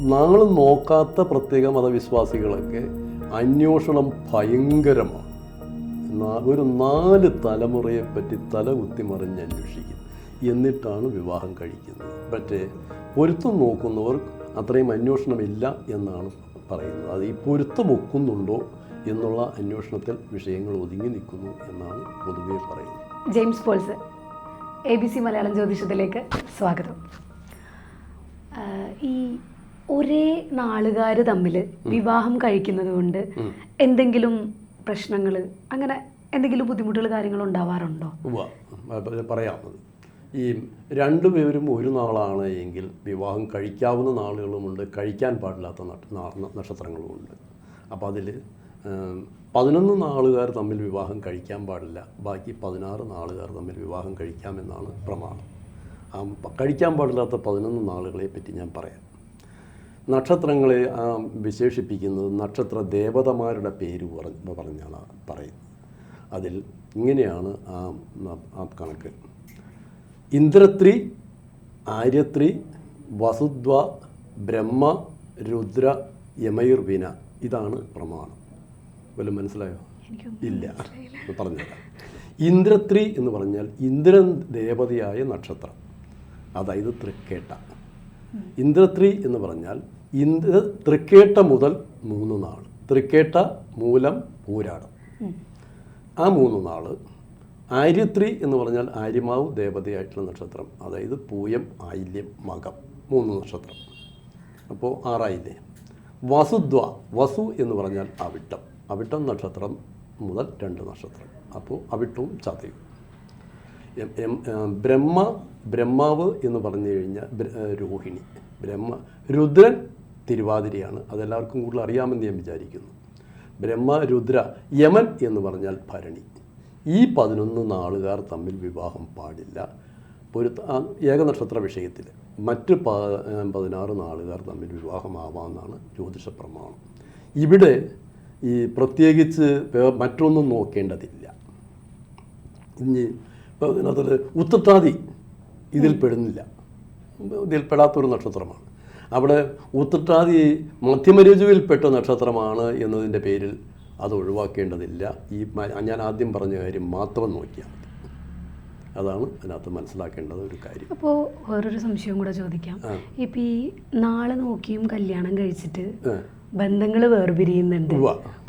നാൾ നോക്കാത്ത പ്രത്യേക മതവിശ്വാസികളൊക്കെ അന്വേഷണം ഭയങ്കരമാണ്. ഒരു നാല് തലമുറയെ പറ്റി തല കുത്തിമറിഞ്ഞ് അന്വേഷിക്കും. എന്നിട്ടാണ് വിവാഹം കഴിക്കുന്നത്. പക്ഷേ പൊരുത്തം നോക്കുന്നവർ അത്രയും അന്വേഷണമില്ല എന്നാണ് പറയുന്നത്. അത് ഈ പൊരുത്തം ഒക്കുന്നുണ്ടോ എന്നുള്ള അന്വേഷണത്തിൽ വിഷയങ്ങൾ ഒതുങ്ങി നിൽക്കുന്നു എന്നാണ് പൊതുവെ പറയുന്നത്. James Paul's A B C Malayalam ജ്യോതിഷത്തിലേക്ക് സ്വാഗതം. ഈ ഒരേ നാളുകാർ തമ്മിൽ വിവാഹം കഴിക്കുന്നത് കൊണ്ട് എന്തെങ്കിലും പ്രശ്നങ്ങൾ അങ്ങനെ എന്തെങ്കിലും ബുദ്ധിമുട്ടുകൾ കാര്യങ്ങൾ ഉണ്ടാവാറുണ്ടോ? പറയാം ഈ രണ്ടുപേരും ഒരു നാളാണ് എങ്കിൽ വിവാഹം കഴിക്കാവുന്ന നാളുകളുമുണ്ട് കഴിക്കാൻ പാടില്ലാത്ത നക്ഷ- നക്ഷത്രങ്ങളുമുണ്ട്. അപ്പോൾ അതിൽ പതിനൊന്ന് നാളുകാർ തമ്മിൽ വിവാഹം കഴിക്കാൻ പാടില്ല. ബാക്കി പതിനാറ് നാളുകാർ തമ്മിൽ വിവാഹം കഴിക്കാമെന്നാണ് പ്രമാണം. കഴിക്കാൻ പാടില്ലാത്ത പതിനൊന്ന് നാളുകളെ പറ്റി ഞാൻ പറയാം. നക്ഷത്രങ്ങളെ വിശേഷിപ്പിക്കുന്നത് നക്ഷത്ര ദേവതമാരുടെ പേര് പറഞ്ഞ് പറഞ്ഞാണ് പറയുന്നത്. അതിൽ ഇങ്ങനെയാണ് ആ കണക്ക്. ഇന്ദ്രത്രി ആര്യത്രി വസുദ്വ ബ്രഹ്മ രുദ്ര യമയുർവിന ഇതാണ് പ്രമാണം. വല്ലതും മനസ്സിലായോ? ഇല്ല. പറഞ്ഞുതരാം. ഇന്ദ്രത്രി എന്ന് പറഞ്ഞാൽ ഇന്ദ്രൻ ദേവതയായ നക്ഷത്രം. അതായത് തൃക്കേട്ട. ഇന്ദ്രത്രി എന്ന് പറഞ്ഞാൽ ഇന്ദ്ര തൃക്കേട്ട മുതൽ മൂന്ന് നാൾ. തൃക്കേട്ട മൂലം പൂരാടം. ആ മൂന്ന് നാൾ ആര്യത്രി എന്ന് പറഞ്ഞാൽ ആര്യമാവ് ദേവതയായിട്ടുള്ള നക്ഷത്രം അതായത് പൂയം ആയില്യം മകം മൂന്ന് നക്ഷത്രം. അപ്പോൾ ആറായില്ലേ? വസുദ്വ വസു എന്ന് പറഞ്ഞാൽ അവിട്ടം. അവിട്ടം നക്ഷത്രം മുതൽ രണ്ട് നക്ഷത്രം. അപ്പോൾ അവിട്ടവും ചതയും. ബ്രഹ്മ ബ്രഹ്മാവ് എന്ന് പറഞ്ഞു കഴിഞ്ഞാൽ രോഹിണി. ബ്രഹ്മ രുദ്രൻ തിരുവാതിരയാണ്. അതെല്ലാവർക്കും കൂടുതൽ അറിയാമെന്ന് ഞാൻ വിചാരിക്കുന്നു. ബ്രഹ്മ രുദ്ര യമൻ എന്ന് പറഞ്ഞാൽ ഭരണി. ഈ പതിനൊന്ന് നാളുകാർ തമ്മിൽ വിവാഹം പാടില്ല. ഒരു ഏകനക്ഷത്ര വിഷയത്തിൽ മറ്റ് പ പതിനാറ് നാളുകാർ തമ്മിൽ വിവാഹമാവാമെന്നാണ് ജ്യോതിഷ പ്രമാണം. ഇവിടെ ഈ പ്രത്യേകിച്ച് മറ്റൊന്നും നോക്കേണ്ടതില്ല. ഇനി ഇപ്പോൾ അതിനകത്ത് ഉത്തട്ടാതി ഇതിൽ പെടുന്നില്ല ഇതിൽ പെടാത്തൊരു നക്ഷത്രമാണ്. അവിടെ ഉത്തട്ടാതി പെട്ട നക്ഷത്രമാണ് എന്നതിന്റെ പേരിൽ അത് ഒഴിവാക്കേണ്ടതില്ല. ഈ ഞാൻ ആദ്യം പറഞ്ഞ കാര്യം മാത്രം നോക്കിയാൽ മതി. അതാണ് അതിനകത്ത് മനസ്സിലാക്കേണ്ടത് ഒരു കാര്യം. അപ്പോൾ വേറൊരു സംശയം കൂടെ ചോദിക്കാം. ഇപ്പം ഈ നാളെ നോക്കിയും കല്യാണം കഴിച്ചിട്ട് ബന്ധങ്ങൾ വേർപിരിയുന്നുണ്ട്.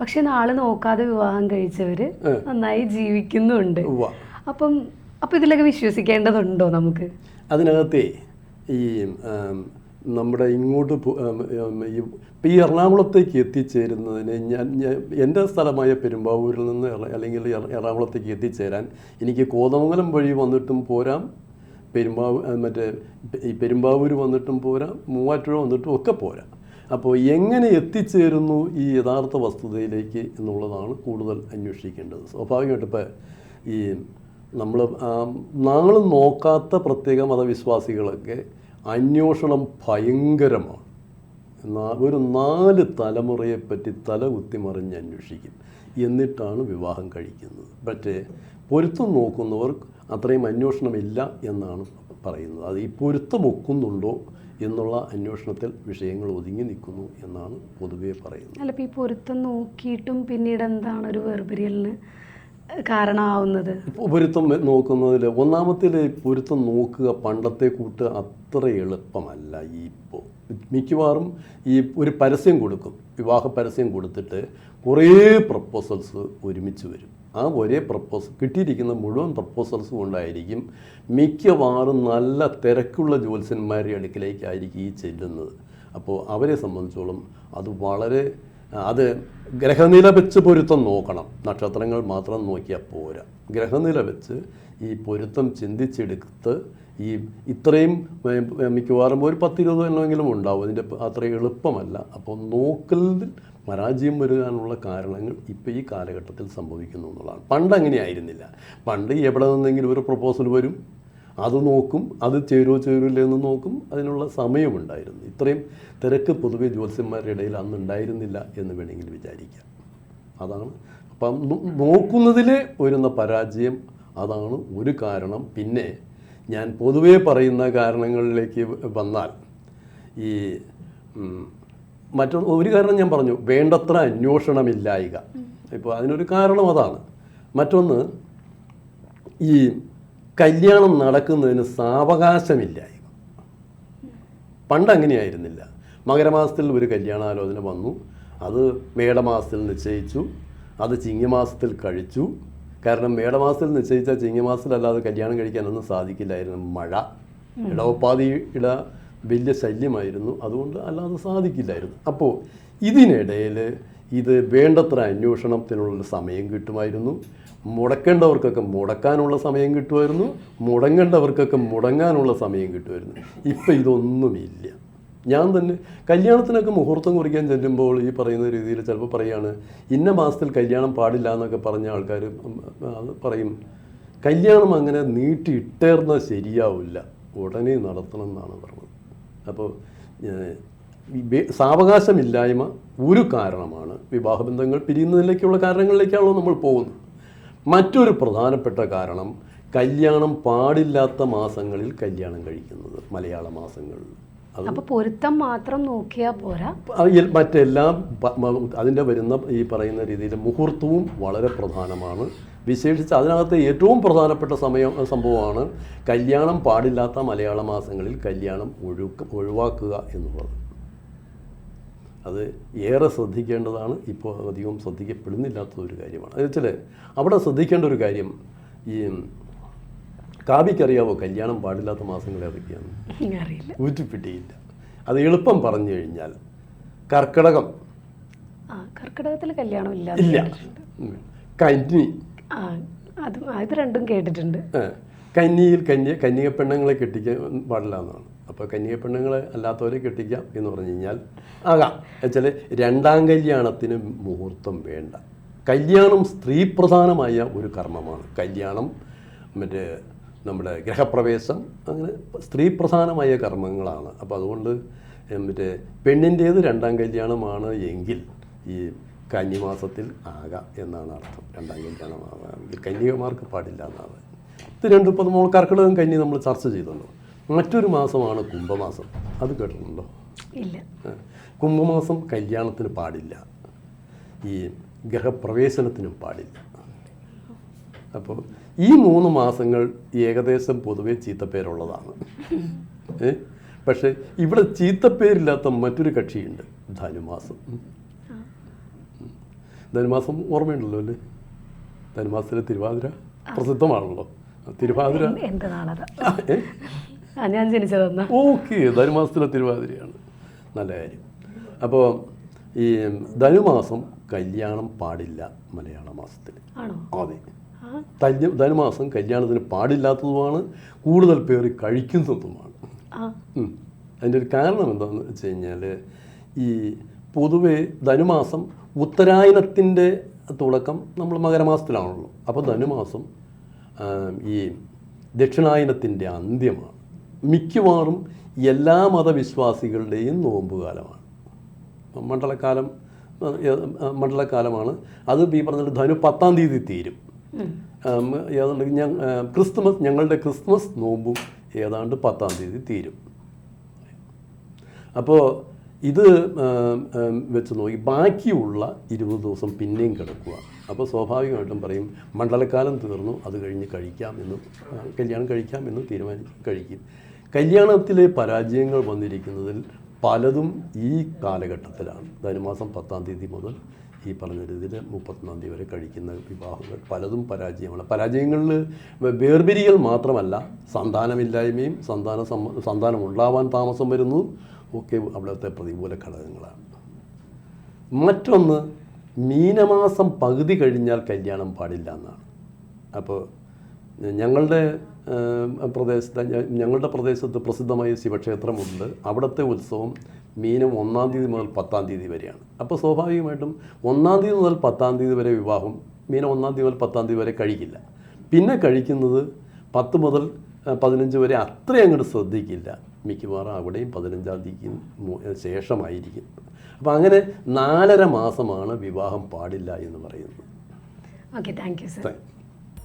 പക്ഷെ നാളെ നോക്കാതെ വിവാഹം കഴിച്ചവര് നന്നായി ജീവിക്കുന്നുണ്ട്. അപ്പം അപ്പം ഇതിലൊക്കെ വിശ്വസിക്കേണ്ടതുണ്ടോ നമുക്ക്? അതിനകത്തെ ഈ നമ്മുടെ ഇങ്ങോട്ട് ഈ എറണാകുളത്തേക്ക് എത്തിച്ചേരുന്നതിന് ഞാൻ എന്റെ സ്ഥലമായ പെരുമ്പാവൂരിൽ നിന്ന് അല്ലെങ്കിൽ എറ- എറണാകുളത്തേക്ക് എത്തിച്ചേരാൻ എനിക്ക് കോതമംഗലം വഴി വന്നിട്ടും പോരാം. പെരുമ്പാവൂ ആ, മറ്റേ ഈ പെരുമ്പാവൂർ വന്നിട്ടും പോരാം. മൂവാറ്റുപുഴ വന്നിട്ടും ഒക്കെ പോരാം. അപ്പോൾ എങ്ങനെ എത്തിച്ചേരുന്നു ഈ യഥാർത്ഥ വസ്തുതയിലേക്ക് എന്നുള്ളതാണ് കൂടുതൽ അന്വേഷിക്കേണ്ടത്. സ്വാഭാവികമായിട്ട് ഇപ്പോൾ ഈ നമ്മൾ നാളും നോക്കാത്ത പ്രത്യേക മതവിശ്വാസികളൊക്കെ അന്വേഷണം ഭയങ്കരമാണ്. ഒരു നാല് തലമുറയെ പറ്റി തല കുത്തിമറിഞ്ഞ് അന്വേഷിക്കും. എന്നിട്ടാണ് വിവാഹം കഴിക്കുന്നത്. പക്ഷേ പൊരുത്തം നോക്കുന്നവർ അത്രയും അന്വേഷണമില്ല എന്നാണ് പറയുന്നത്. അത് ഈ പൊരുത്തം ഒക്കുന്നുണ്ടോ എന്നുള്ള അന്വേഷണത്തിൽ വിഷയങ്ങൾ ഒതുങ്ങി നിൽക്കുന്നു എന്നാണ് പൊതുവേ പറയുന്നത്. അല്ല ഇപ്പോൾ ഈ പൊരുത്തം നോക്കിയിട്ടും പിന്നീട് എന്താണ് ഒരു വേർപിരിയലിന് കാരണമാവുന്നത്. പൊരുത്തം നോക്കുന്നതിൽ ഒന്നാമത്തിൽ പൊരുത്തം നോക്കുക പണ്ടത്തെ കൂട്ട് അത്ര എളുപ്പമല്ല ഇപ്പോൾ മിക്കവാറും ഈ ഒരു പരസ്യം കൊടുക്കും. വിവാഹ പരസ്യം കൊടുത്തിട്ട് കുറേ പ്രപ്പോസൽസ് ഒരുമിച്ച് വരും. ആ ഒരേ പ്രപ്പോസ് കിട്ടിയിരിക്കുന്ന മുഴുവൻ പ്രപ്പോസൽസ് കൊണ്ടായിരിക്കും മിക്കവാറും നല്ല തിരക്കുള്ള ജ്യോത്സ്യന്മാരുടെ അടുക്കിലേക്കായിരിക്കും ഈ ചെല്ലുന്നത്. അപ്പോൾ അവരെ സംബന്ധിച്ചോളം അത് വളരെ അത് ഗ്രഹനില വെച്ച് പൊരുത്തം നോക്കണം. നക്ഷത്രങ്ങൾ മാത്രം നോക്കിയാൽ പോരാ. ഗ്രഹനില വെച്ച് ഈ പൊരുത്തം ചിന്തിച്ചെടുത്ത് ഈ ഇത്രയും മിക്കവാറും ഒരു പത്തിരുപത് എണ്ണമെങ്കിലും ഉണ്ടാവും. ഇതിന്റെ അത്ര എളുപ്പമല്ല. അപ്പോൾ നോക്കലിൽ പരാജയം വരുവാനുള്ള കാരണങ്ങൾ ഇപ്പോൾ ഈ കാലഘട്ടത്തിൽ സംഭവിക്കുന്നു എന്നുള്ളതാണ്. പണ്ട് അങ്ങനെ ആയിരുന്നില്ല പണ്ട് എവിടെ നിന്നെങ്കിലും ഒരു പ്രപ്പോസൽ വരും. അത് നോക്കും അത് ചേരുവോ ചേരൂല എന്ന് നോക്കും അതിനുള്ള സമയമുണ്ടായിരുന്നു. ഇത്രയും തിരക്ക് പൊതുവെ ജ്യോത്സ്യന്മാരുടെ ഇടയിൽ അന്ന് ഉണ്ടായിരുന്നില്ല എന്ന് വേണമെങ്കിൽ വിചാരിക്കാം. അതാണ്. അപ്പം നോക്കുന്നതിൽ വരുന്ന പരാജയം അതാണ് ഒരു കാരണം. പിന്നെ ഞാൻ പൊതുവേ പറയുന്ന കാരണങ്ങളിലേക്ക് വന്നാൽ ഈ. മറ്റൊന്ന് ഒരു കാരണം ഞാൻ പറഞ്ഞു വേണ്ടത്ര അന്വേഷണമില്ലായിക. ഇപ്പോൾ അതിനൊരു കാരണം അതാണ്. മറ്റൊന്ന് ഈ കല്യാണം നടക്കുന്നതിന് സാവകാശമില്ലായ്മ. പണ്ട് അങ്ങനെയായിരുന്നില്ല മകരമാസത്തിൽ ഒരു കല്യാണാലോചന വന്നു. അത് മേടമാസത്തിൽ നിശ്ചയിച്ചു. അത് ചിങ്ങമാസത്തിൽ കഴിച്ചു. കാരണം മേടമാസത്തിൽ നിശ്ചയിച്ച ചിങ്ങമാസത്തിലല്ലാതെ കല്യാണം കഴിക്കാനൊന്നും സാധിക്കില്ലായിരുന്നു മഴ. ഇടവപ്പാതിയുടെ വലിയ ശല്യമായിരുന്നു. അതുകൊണ്ട് അല്ലാതെ സാധിക്കില്ലായിരുന്നു. അപ്പോൾ ഇതിനിടയിൽ ഇത് വേണ്ടത്ര അന്വേഷണത്തിനുള്ള സമയം കിട്ടുമായിരുന്നു. മുടക്കേണ്ടവർക്കൊക്കെ മുടക്കാനുള്ള സമയം കിട്ടുമായിരുന്നു. മുടങ്ങേണ്ടവർക്കൊക്കെ മുടങ്ങാനുള്ള സമയം കിട്ടുമായിരുന്നു. ഇപ്പം ഇതൊന്നുമില്ല. ഞാൻ തന്നെ കല്യാണത്തിനൊക്കെ മുഹൂർത്തം കുറിക്കാൻ ചെല്ലുമ്പോൾ ഈ പറയുന്ന രീതിയിൽ ചിലപ്പോൾ പറയുകയാണ് ഇന്ന മാസത്തിൽ കല്യാണം പാടില്ല എന്നൊക്കെ പറഞ്ഞ ആൾക്കാർ പറയും. കല്യാണം അങ്ങനെ നീട്ടി ഇട്ടേർന്നാൽ ശരിയാവില്ല. ഉടനെ നടത്തണം എന്നാണ് പറഞ്ഞത്. അപ്പോൾ സാവകാശമില്ലായ്മ ഒരു കാരണമാണ് വിവാഹബന്ധങ്ങൾ പിരിയുന്നതിലേക്കുള്ള കാരണങ്ങളിലേക്കാണല്ലോ നമ്മൾ പോകുന്നത്. മറ്റൊരു പ്രധാനപ്പെട്ട കാരണം കല്യാണം പാടില്ലാത്ത മാസങ്ങളിൽ കല്യാണം കഴിക്കുന്നത് മലയാള മാസങ്ങളിൽ. അപ്പോൾ അപ്പൊ പൊരുത്തം മാത്രം നോക്കിയാൽ പോരാ? മറ്റെല്ലാം അതിന്റെ അതിന്റെ വരുന്ന ഈ പറയുന്ന രീതിയിൽ മുഹൂർത്തവും വളരെ പ്രധാനമാണ്. വിശേഷിച്ച് അതിനകത്ത് ഏറ്റവും പ്രധാനപ്പെട്ട സമയം സംഭവമാണ് കല്യാണം പാടില്ലാത്ത മലയാള മാസങ്ങളിൽ കല്യാണം ഒഴുക്ക ഒഴിവാക്കുക എന്നുള്ളത്. അത് ഏറെ ശ്രദ്ധിക്കേണ്ടതാണ്. ഇപ്പോൾ അധികം ശ്രദ്ധിക്കപ്പെടുന്നില്ലാത്തതൊരു കാര്യമാണ്. അത് വെച്ചാൽ അവിടെ ശ്രദ്ധിക്കേണ്ട ഒരു കാര്യം ഈ കാവിക്കറിയാവോ കല്യാണം പാടില്ലാത്ത മാസങ്ങൾ അറിയില്ല. ഊറ്റിപ്പിട്ടിയില്ല. അത് എളുപ്പം പറഞ്ഞു കഴിഞ്ഞാൽ കർക്കിടകം. കർക്കിടകത്തിൽ കല്യാണം ഇല്ല. ഇല്ല കന്നി. ആ അത് അത് രണ്ടും കേട്ടിട്ടുണ്ട്. കന്നിയിൽ കന്യ കന്യക പെണ്ണുങ്ങളെ കെട്ടിക്കാൻ പാടില്ല എന്നാണ്. അപ്പോൾ കന്യക പെണ്ണുങ്ങളെ അല്ലാത്തവരെ കെട്ടിക്കാം എന്ന് പറഞ്ഞു കഴിഞ്ഞാൽ ആകാം. വെച്ചാൽ രണ്ടാം കല്യാണത്തിന് മുഹൂർത്തം വേണ്ട. കല്യാണം സ്ത്രീ പ്രധാനമായ ഒരു കർമ്മമാണ്. കല്യാണം മറ്റേ നമ്മുടെ ഗ്രഹപ്രവേശം അങ്ങനെ സ്ത്രീ പ്രധാനമായ കർമ്മങ്ങളാണ്. അപ്പോൾ അതുകൊണ്ട് മറ്റേ പെണ്ണിന്റേത് രണ്ടാം കല്യാണമാണ് എങ്കിൽ ഈ കന്നിമാസത്തിൽ ആകാം എന്നാണ് അർത്ഥം. രണ്ടാം കല്യാണമാകാമെങ്കിൽ കന്യകമാർക്ക് പാടില്ല എന്നാണ്. ഇത് രണ്ടും ഇപ്പോൾ നമ്മൾ കർക്കിടകം കന്നി നമ്മൾ ചർച്ച ചെയ്തുണ്ടോ മറ്റൊരു മാസമാണ് കുംഭമാസം. അത് കേട്ടിട്ടുണ്ടോ? ഇല്ല. കുംഭമാസം കല്യാണത്തിന് പാടില്ല. ഈ ഗ്രഹപ്രവേശനത്തിനും പാടില്ല. അപ്പോൾ ഈ മൂന്ന് മാസങ്ങൾ ഏകദേശം പൊതുവെ ചീത്തപ്പേരുള്ളതാണ്. ഏ പക്ഷേ ഇവിടെ ചീത്തപ്പേരില്ലാത്ത മറ്റൊരു കക്ഷിയുണ്ട് ധനുമാസം. ധനുമാസം ഓർമ്മയുണ്ടല്ലോ അല്ലേ? ധനുമാസത്തിലെ തിരുവാതിര പ്രസിദ്ധമാണല്ലോ. തിരുവാതിര. ഞാൻ ജനിച്ചതെന്നാ ഓക്കെ ധനുമാസത്തിലെ തിരുവാതിരയാണ്. നല്ല കാര്യം. അപ്പോൾ ഈ ധനുമാസം കല്യാണം പാടില്ല മലയാള മാസത്തിൽ. അതെ. തല്യ- ധനുമാസം കല്യാണത്തിന് പാടില്ലാത്തതുമാണ് കൂടുതൽ പേർ കഴിക്കുന്നതുമാണ്. അതിന്റെ ഒരു കാരണം എന്താണെന്ന് വെച്ച് കഴിഞ്ഞാൽ ഈ പൊതുവേ ധനുമാസം ഉത്തരായനത്തിന്റെ തുടക്കം നമ്മൾ മകരമാസത്തിലാണല്ലോ. അപ്പോൾ ധനുമാസം ഈ ദക്ഷിണായനത്തിന്റെ അന്ത്യമാണ്. മിക്കവാറും എല്ലാ മതവിശ്വാസികളുടെയും നോമ്പുകാലമാണ്. മണ്ഡലക്കാലം മണ്ഡലകാലം മണ്ഡലകാലമാണ്. ആ, മണ്ഡലക്കാലമാണ് അത് ഈ പറഞ്ഞിട്ട് ധനു പത്താം തീയതി തീരും. ഏതാണ്ട് ഞാൻ ക്രിസ്മസ് ക്രിസ്തുമസ് ഞങ്ങളുടെ ക്രിസ്മസ് നോമ്പും ഏതാണ്ട് പത്താം തീയതി തീരും. അപ്പോൾ ഇത് വെച്ച് നോക്കി ബാക്കിയുള്ള ഇരുപത് ദിവസം പിന്നെയും കിടക്കുക. അപ്പോൾ സ്വാഭാവികമായിട്ടും പറയും മണ്ഡലക്കാലം തീർന്നു അത് കഴിഞ്ഞ് കഴിക്കാമെന്ന് എന്നും കല്യാണം കഴിക്കാം എന്നും തീരുമാനിക്കും കഴിക്കും. കല്യാണത്തിലെ പരാജയങ്ങൾ വന്നിരിക്കുന്നതിൽ പലതും ഈ കാലഘട്ടത്തിലാണ്. ധനുമാസം പത്താം തീയതി മുതൽ ഈ പറഞ്ഞ രീതിയിൽ മുപ്പത്തൊന്നാം തീയതി വരെ കഴിക്കുന്ന വിവാഹങ്ങൾ പലതും പരാജയമാണ് പരാജയങ്ങളിൽ വേർപിരിയൽ മാത്രമല്ല സന്താനമില്ലായ്മയും സന്താന സന്താനം ഉണ്ടാവാൻ താമസം വരുന്നതും ഒക്കെ അവിടുത്തെ പ്രതികൂല ഘടകങ്ങളാണ്. മറ്റൊന്ന് മീനമാസം പകുതി കഴിഞ്ഞാൽ കല്യാണം പാടില്ല എന്നാണ്. അപ്പോൾ ഞങ്ങളുടെ പ്രദേശത്ത് ഞങ്ങളുടെ പ്രദേശത്ത് പ്രസിദ്ധമായ ശിവക്ഷേത്രമുണ്ട്. അവിടുത്തെ ഉത്സവം മീനം ഒന്നാം തീയതി മുതൽ പത്താം തീയതി വരെയാണ്. അപ്പോൾ സ്വാഭാവികമായിട്ടും ഒന്നാം തീയതി മുതൽ പത്താം തീയതി വരെ വിവാഹം മീനം ഒന്നാം തീയതി മുതൽ പത്താം തീയതി വരെ കഴിക്കില്ല. പിന്നെ കഴിക്കുന്നത് പത്ത് മുതൽ പതിനഞ്ച് വരെ അത്രയും അങ്ങോട്ട് ശ്രദ്ധിക്കില്ല. മിക്കവാറും അവിടെയും പതിനഞ്ചാം തീയതിക്ക് ശേഷമായിരിക്കും. അപ്പോൾ അങ്ങനെ നാലര മാസമാണ് വിവാഹം പാടില്ല എന്ന് പറയുന്നത്. Okay thank you sir.